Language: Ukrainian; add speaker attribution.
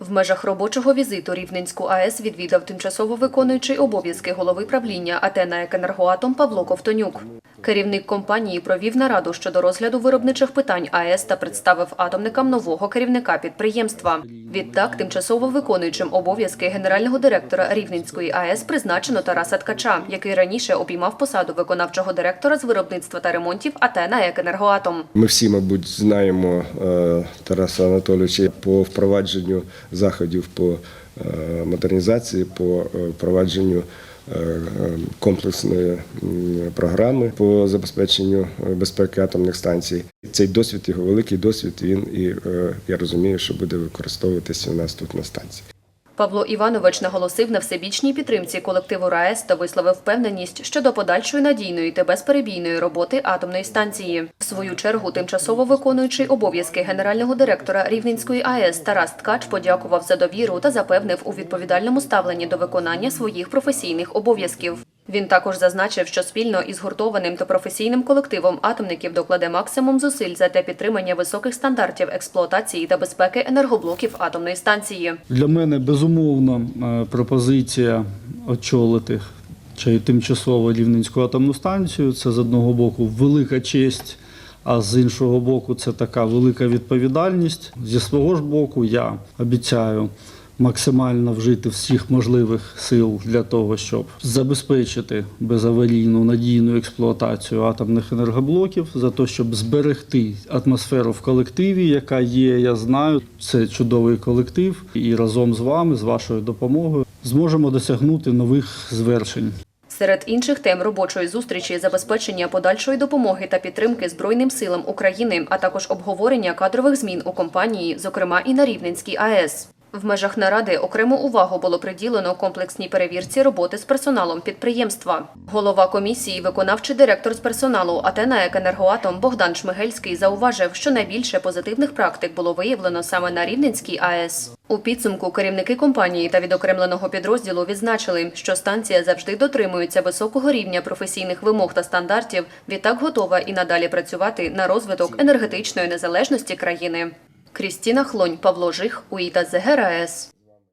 Speaker 1: В межах робочого візиту Рівненську АЕС відвідав тимчасово виконуючий обов'язки голови правління АТ екенергоатом Павло Ковтонюк. Керівник компанії провів нараду щодо розгляду виробничих питань АЕС та представив атомникам нового керівника підприємства. Відтак, тимчасово виконуючим обов'язки генерального директора Рівненської АЕС призначено Тараса Ткача, який раніше обіймав посаду виконавчого директора з виробництва та ремонтів АТ «Енергоатом».
Speaker 2: Ми всі, мабуть, знаємо е, Тараса Анатолійовича по впровадженню заходів по е, модернізації, по е, впровадженню комплексної програми по забезпеченню е, безпеки атомних станцій. Цей досвід, його великий досвід, він і е, я розумію, що буде використовуватися у нас тут на станції.
Speaker 1: Павло Іванович наголосив на всебічній підтримці колективу РаЕС та висловив впевненість щодо подальшої надійної та безперебійної роботи атомної станції. В свою чергу, тимчасово виконуючий обов'язки генерального директора Рівненської АЕС Тарас Ткач подякував за довіру та запевнив у відповідальному ставленні до виконання своїх професійних обов'язків. Він також зазначив, що спільно із гуртованим та професійним колективом атомників докладе максимум зусиль за те підтримання високих стандартів експлуатації та безпеки енергоблоків атомної станції.
Speaker 3: Для мене безумовно е, пропозиція очолити чи тимчасово Рівненську атомну станцію. Це з одного боку велика честь, а з іншого боку, це така велика відповідальність. Зі свого ж боку, я обіцяю максимально вжити всіх можливих сил для того, щоб забезпечити безаварійну надійну експлуатацію атомних енергоблоків, за те, щоб зберегти атмосферу в колективі, яка є. Я знаю, це чудовий колектив, і разом з вами, з вашою допомогою, зможемо досягнути нових звершень.
Speaker 1: Серед інших тем робочої зустрічі забезпечення подальшої допомоги та підтримки Збройним силам України, а також обговорення кадрових змін у компанії, зокрема і на Рівненській АЕС. В межах наради окрему увагу було приділено комплексній перевірці роботи з персоналом підприємства. Голова комісії, виконавчий директор з персоналу АТ «Енергоатом» Богдан Шмигельський зауважив, що найбільше позитивних практик було виявлено саме на Рівненській АЕС. У підсумку керівники компанії та відокремленого підрозділу відзначили, що станція завжди дотримується високого рівня професійних вимог та стандартів, відтак готова і надалі працювати на розвиток енергетичної незалежності країни. Крістіна Хлонь, Павло Жих, УІТА ЗГРАЕС.